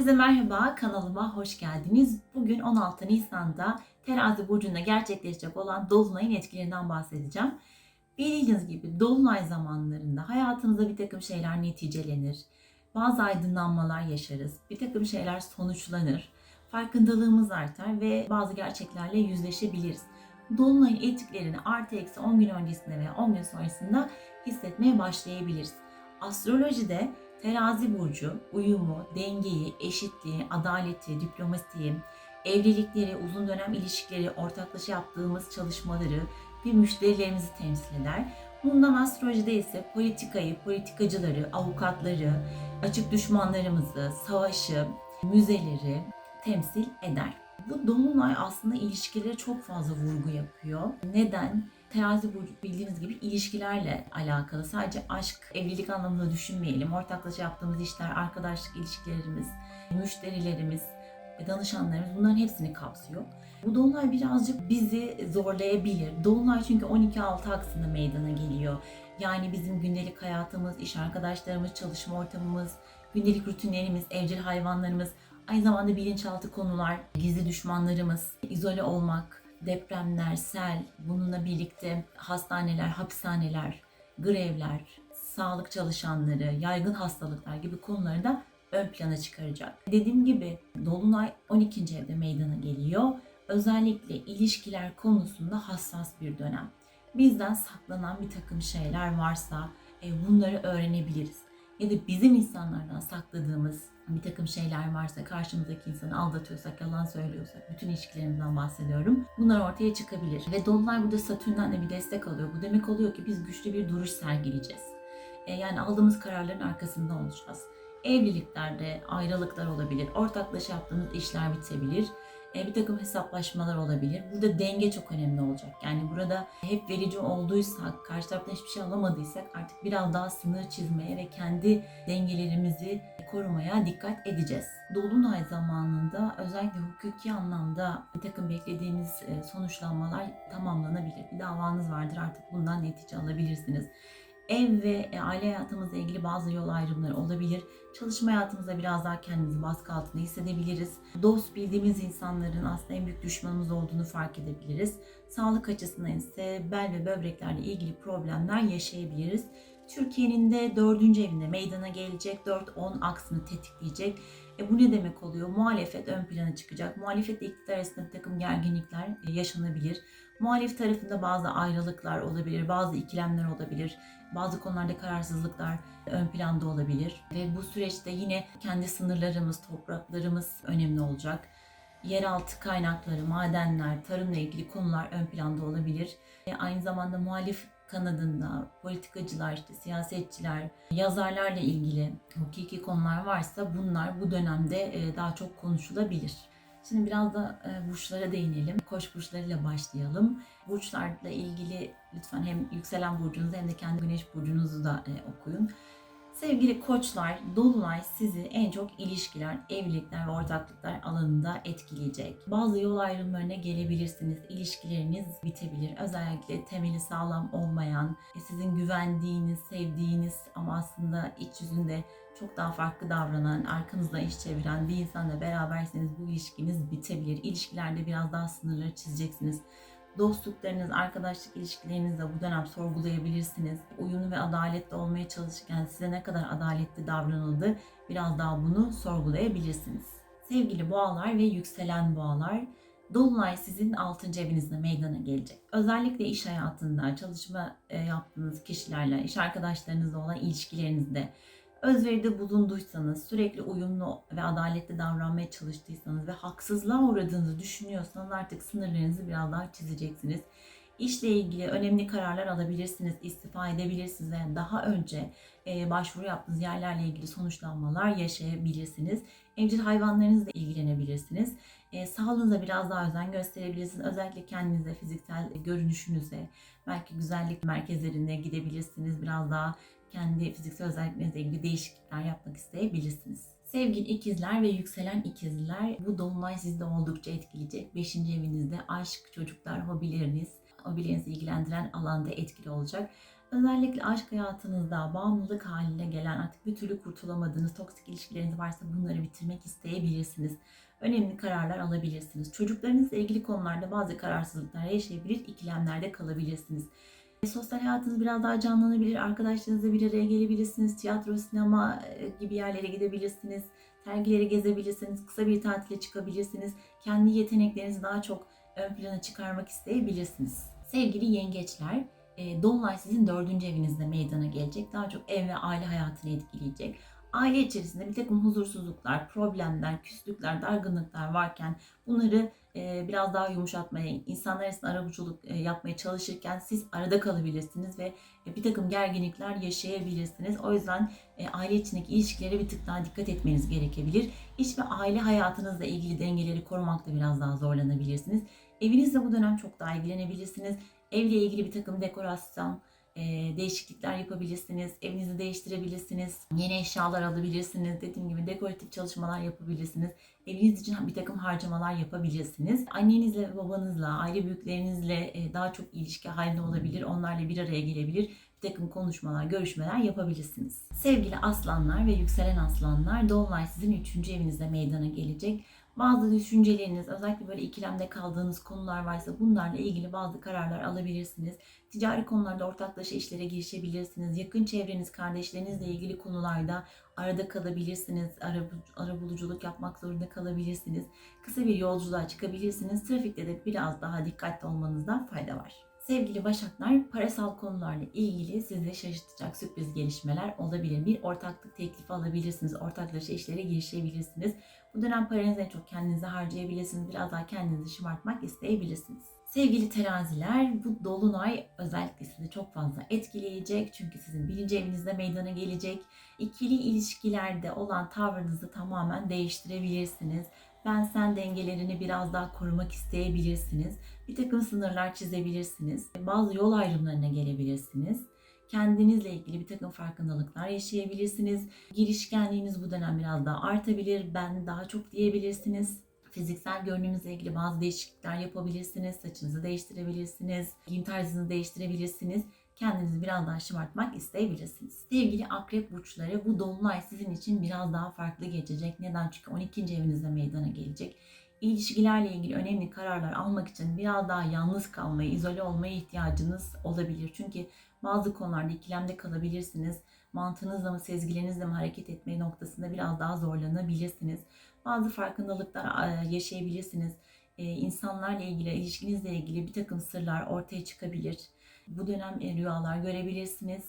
Herkese merhaba, kanalıma hoş geldiniz. Bugün 16 Nisan'da Terazi Burcu'nda gerçekleşecek olan Dolunay'ın etkilerinden bahsedeceğim. Bildiğiniz gibi Dolunay zamanlarında hayatımızda bir takım şeyler neticelenir. Bazı aydınlanmalar yaşarız, bir takım şeyler sonuçlanır. Farkındalığımız artar ve bazı gerçeklerle yüzleşebiliriz. Dolunay'ın etkilerini artı eksi 10 gün öncesinde veya 10 gün sonrasında hissetmeye başlayabiliriz. Astrolojide Terazi burcu uyumu, dengeyi, eşitliği, adaleti, diplomasiyi, evlilikleri, uzun dönem ilişkileri, ortaklaşa yaptığımız çalışmaları ve müşterilerimizi temsil eder. Bundan astrolojide ise politikayı, politikacıları, avukatları, açık düşmanlarımızı, savaşı, müzeleri temsil eder. Bu dolunay aslında ilişkilere çok fazla vurgu yapıyor. Neden? Terazi burcu bildiğiniz gibi ilişkilerle alakalı. Sadece aşk, evlilik anlamında düşünmeyelim. Ortaklaşa yaptığımız işler, arkadaşlık ilişkilerimiz, müşterilerimiz, danışanlarımız bunların hepsini kapsıyor. Bu dolunay birazcık bizi zorlayabilir. Dolunay çünkü 12-6 aksında meydana geliyor. Yani bizim gündelik hayatımız, iş arkadaşlarımız, çalışma ortamımız, gündelik rutinlerimiz, evcil hayvanlarımız, aynı zamanda bilinçaltı konular, gizli düşmanlarımız, izole olmak, depremler, sel, bununla birlikte hastaneler, hapishaneler, grevler, sağlık çalışanları, yaygın hastalıklar gibi konuları da ön plana çıkaracak. Dediğim gibi Dolunay 12. evde meydana geliyor. Özellikle ilişkiler konusunda hassas bir dönem. Bizden saklanan bir takım şeyler varsa e, bunları öğrenebiliriz. Ya da bizim insanlardan sakladığımız bir takım şeyler varsa, karşımızdaki insanı aldatıyorsak, yalan söylüyorsak, bütün ilişkilerimizden bahsediyorum. Bunlar ortaya çıkabilir. Ve Dolunay burada Satürn'den de bir destek alıyor. Bu demek oluyor ki biz güçlü bir duruş sergileyeceğiz. E, yani aldığımız kararların arkasında olacağız. Evliliklerde ayrılıklar olabilir, ortaklaşa yaptığımız işler bitebilir. E, bir takım hesaplaşmalar olabilir. Burada denge çok önemli olacak. Yani burada hep verici olduysak, karşı taraftan hiçbir şey alamadıysak artık biraz daha sınır çizmeye ve kendi dengelerimizi korumaya dikkat edeceğiz. Dolunay zamanında özellikle hukuki anlamda bir takım beklediğiniz e, sonuçlanmalar tamamlanabilir. Bir davanız vardır artık bundan netice alabilirsiniz ev ve e, aile hayatımızla ilgili bazı yol ayrımları olabilir. Çalışma hayatımızda biraz daha kendimizi baskı altında hissedebiliriz. Dost bildiğimiz insanların aslında en büyük düşmanımız olduğunu fark edebiliriz. Sağlık açısından ise bel ve böbreklerle ilgili problemler yaşayabiliriz. Türkiye'nin de dördüncü evinde meydana gelecek 4-10 aksını tetikleyecek. E bu ne demek oluyor? Muhalefet ön plana çıkacak. Muhalefetle iktidar arasında bir takım gerginlikler e, yaşanabilir. Muhalif tarafında bazı ayrılıklar olabilir, bazı ikilemler olabilir, bazı konularda kararsızlıklar ön planda olabilir. Ve bu süreçte yine kendi sınırlarımız, topraklarımız önemli olacak. Yeraltı kaynakları, madenler, tarımla ilgili konular ön planda olabilir. E aynı zamanda muhalif kanadında politikacılar, işte siyasetçiler, yazarlarla ilgili hukuki konular varsa bunlar bu dönemde e, daha çok konuşulabilir. Şimdi biraz da e, burçlara değinelim. Koç burçlarıyla başlayalım. Burçlarla ilgili lütfen hem yükselen burcunuzu hem de kendi güneş burcunuzu da e, okuyun. Sevgili koçlar, Dolunay sizi en çok ilişkiler, evlilikler ve ortaklıklar alanında etkileyecek. Bazı yol ayrımlarına gelebilirsiniz. İlişkileriniz bitebilir. Özellikle temeli sağlam olmayan, e, sizin güvendiğiniz, sevdiğiniz ama aslında iç yüzünde çok daha farklı davranan, arkanızda iş çeviren bir insanla beraberseniz bu ilişkiniz bitebilir. İlişkilerde biraz daha sınırları çizeceksiniz dostluklarınız, arkadaşlık ilişkilerinizde bu dönem sorgulayabilirsiniz. Uyumlu ve adaletli olmaya çalışırken size ne kadar adaletli davranıldı biraz daha bunu sorgulayabilirsiniz. Sevgili boğalar ve yükselen boğalar, Dolunay sizin 6. evinizde meydana gelecek. Özellikle iş hayatında, çalışma e, yaptığınız kişilerle, iş arkadaşlarınızla olan ilişkilerinizde özveride bulunduysanız, sürekli uyumlu ve adaletli davranmaya çalıştıysanız ve haksızlığa uğradığınızı düşünüyorsanız artık sınırlarınızı biraz daha çizeceksiniz. İşle ilgili önemli kararlar alabilirsiniz, istifa edebilirsiniz ve daha önce e, başvuru yaptığınız yerlerle ilgili sonuçlanmalar yaşayabilirsiniz. Evcil hayvanlarınızla ilgilenebilirsiniz. E, sağlığınıza biraz daha özen gösterebilirsiniz. Özellikle kendinize, fiziksel görünüşünüze, belki güzellik merkezlerine gidebilirsiniz. Biraz daha kendi fiziksel özelliklerinizle ilgili değişiklikler yapmak isteyebilirsiniz. Sevgili ikizler ve yükselen ikizler bu dolunay sizde oldukça etkileyecek. Beşinci evinizde aşk, çocuklar, hobileriniz, hobilerinizi ilgilendiren alanda etkili olacak. Özellikle aşk hayatınızda bağımlılık haline gelen artık bir türlü kurtulamadığınız toksik ilişkileriniz varsa bunları bitirmek isteyebilirsiniz. Önemli kararlar alabilirsiniz. Çocuklarınızla ilgili konularda bazı kararsızlıklar yaşayabilir, ikilemlerde kalabilirsiniz. E, Sosyal hayatınız biraz daha canlanabilir, arkadaşlarınızla bir araya gelebilirsiniz, tiyatro, sinema e, gibi yerlere gidebilirsiniz, sergileri gezebilirsiniz, kısa bir tatile çıkabilirsiniz, kendi yeteneklerinizi daha çok ön plana çıkarmak isteyebilirsiniz. Sevgili yengeçler, e, Dolunay sizin dördüncü evinizde meydana gelecek. Daha çok ev ve aile hayatını etkileyecek. Aile içerisinde bir takım huzursuzluklar, problemler, küslükler, dargınlıklar varken bunları biraz daha yumuşatmaya, insanlar arasında arabuluculuk e, yapmaya çalışırken siz arada kalabilirsiniz ve e, bir takım gerginlikler yaşayabilirsiniz. O yüzden e, aile içindeki ilişkilere bir tık daha dikkat etmeniz gerekebilir. İş ve aile hayatınızla ilgili dengeleri korumakta biraz daha zorlanabilirsiniz. Evinizle bu dönem çok daha ilgilenebilirsiniz. Evle ilgili bir takım dekorasyon, değişiklikler yapabilirsiniz. Evinizi değiştirebilirsiniz. Yeni eşyalar alabilirsiniz. Dediğim gibi dekoratif çalışmalar yapabilirsiniz. Eviniz için bir takım harcamalar yapabilirsiniz. Annenizle babanızla, aile büyüklerinizle e, daha çok ilişki halinde olabilir. Onlarla bir araya gelebilir. Bir takım konuşmalar, görüşmeler yapabilirsiniz. Sevgili aslanlar ve yükselen aslanlar, Dolunay sizin 3. evinizde meydana gelecek. Bazı düşünceleriniz, özellikle böyle ikilemde kaldığınız konular varsa bunlarla ilgili bazı kararlar alabilirsiniz. Ticari konularda ortaklaşa işlere girişebilirsiniz. Yakın çevreniz, kardeşlerinizle ilgili konularda arada kalabilirsiniz. Ara, arabuluculuk yapmak zorunda kalabilirsiniz. Kısa bir yolculuğa çıkabilirsiniz. Trafikte de biraz daha dikkatli olmanızda fayda var. Sevgili Başaklar, parasal konularla ilgili sizi şaşırtacak sürpriz gelişmeler olabilir. Bir ortaklık teklifi alabilirsiniz. Ortaklaşa işlere girişebilirsiniz. Bu dönem paranızı en çok kendinize harcayabilirsiniz. Biraz daha kendinizi şımartmak isteyebilirsiniz. Sevgili teraziler, bu dolunay özellikle sizi çok fazla etkileyecek. Çünkü sizin birinci evinizde meydana gelecek. İkili ilişkilerde olan tavrınızı tamamen değiştirebilirsiniz. Ben sen dengelerini biraz daha korumak isteyebilirsiniz. Bir takım sınırlar çizebilirsiniz. Bazı yol ayrımlarına gelebilirsiniz kendinizle ilgili bir takım farkındalıklar yaşayabilirsiniz. Girişkenliğiniz bu dönem biraz daha artabilir. Ben daha çok diyebilirsiniz. Fiziksel görünümüzle ilgili bazı değişiklikler yapabilirsiniz. Saçınızı değiştirebilirsiniz. Giyim tarzınızı değiştirebilirsiniz. Kendinizi biraz daha şımartmak isteyebilirsiniz. Sevgili akrep burçları bu dolunay sizin için biraz daha farklı geçecek. Neden? Çünkü 12. evinizde meydana gelecek ilişkilerle ilgili önemli kararlar almak için biraz daha yalnız kalmayı, izole olmaya ihtiyacınız olabilir. Çünkü bazı konularda ikilemde kalabilirsiniz. Mantığınızla mı, sezgilerinizle mi hareket etme noktasında biraz daha zorlanabilirsiniz. Bazı farkındalıklar yaşayabilirsiniz. E, insanlarla ilgili, ilişkinizle ilgili bir takım sırlar ortaya çıkabilir. Bu dönem e, rüyalar görebilirsiniz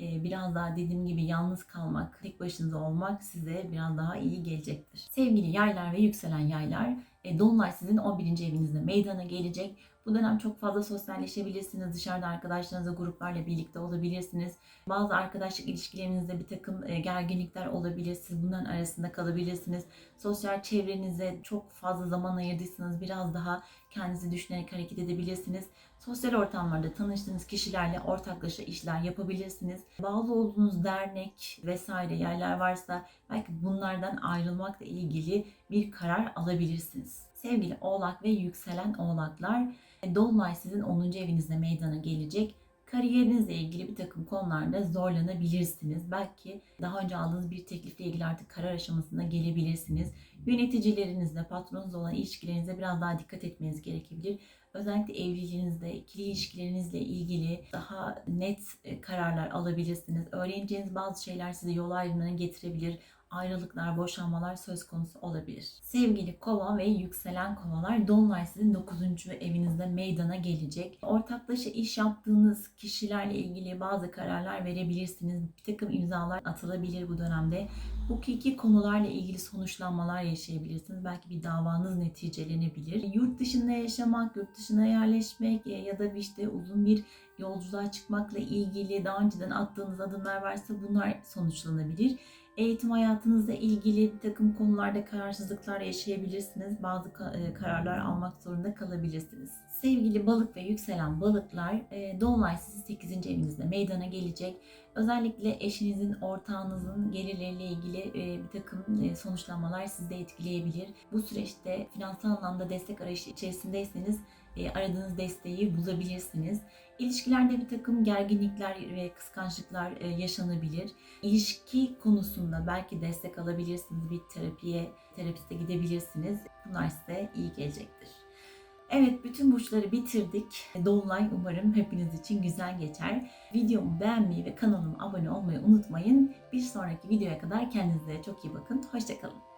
biraz daha dediğim gibi yalnız kalmak, tek başınıza olmak size biraz daha iyi gelecektir. Sevgili yaylar ve yükselen yaylar, Dolunay sizin 11. evinizde meydana gelecek. Bu dönem çok fazla sosyalleşebilirsiniz. Dışarıda arkadaşlarınızla, gruplarla birlikte olabilirsiniz. Bazı arkadaşlık ilişkilerinizde bir takım gerginlikler olabilir. Siz bunların arasında kalabilirsiniz. Sosyal çevrenize çok fazla zaman ayırdıysanız biraz daha kendinizi düşünerek hareket edebilirsiniz. Sosyal ortamlarda tanıştığınız kişilerle ortaklaşa işler yapabilirsiniz. Bağlı olduğunuz dernek vesaire yerler varsa belki bunlardan ayrılmakla ilgili bir karar alabilirsiniz. Sevgili oğlak ve yükselen oğlaklar, Dolunay sizin 10. evinizde meydana gelecek. Kariyerinizle ilgili bir takım konularda zorlanabilirsiniz. Belki daha önce aldığınız bir teklifle ilgili artık karar aşamasına gelebilirsiniz. Yöneticilerinizle, patronunuzla olan ilişkilerinize biraz daha dikkat etmeniz gerekebilir. Özellikle evliliğinizde, ikili ilişkilerinizle ilgili daha net e, kararlar alabilirsiniz. Öğreneceğiniz bazı şeyler size yol ayrımlarına getirebilir ayrılıklar, boşanmalar söz konusu olabilir. Sevgili kova ve yükselen kovalar Dolunay sizin 9. evinizde meydana gelecek. Ortaklaşa iş yaptığınız kişilerle ilgili bazı kararlar verebilirsiniz. Bir takım imzalar atılabilir bu dönemde. Hukuki konularla ilgili sonuçlanmalar yaşayabilirsiniz. Belki bir davanız neticelenebilir. Yurt dışında yaşamak, yurt dışına yerleşmek ya da işte uzun bir yolculuğa çıkmakla ilgili daha önceden attığınız adımlar varsa bunlar sonuçlanabilir eğitim hayatınızla ilgili bir takım konularda kararsızlıklar yaşayabilirsiniz. Bazı e, kararlar almak zorunda kalabilirsiniz. Sevgili balık ve yükselen balıklar, e, Dolunay sizi 8. evinizde meydana gelecek. Özellikle eşinizin, ortağınızın gelirleriyle ilgili e, bir takım sonuçlanmalar sizi de etkileyebilir. Bu süreçte finansal anlamda destek arayışı içerisindeyseniz e, aradığınız desteği bulabilirsiniz. İlişkilerde bir takım gerginlikler ve kıskançlıklar e, yaşanabilir. İlişki konusunda belki destek alabilirsiniz. Bir terapiye, terapiste gidebilirsiniz. Bunlar size iyi gelecektir. Evet bütün burçları bitirdik. Dolunay umarım hepiniz için güzel geçer. Videomu beğenmeyi ve kanalıma abone olmayı unutmayın. Bir sonraki videoya kadar kendinize çok iyi bakın. Hoşçakalın.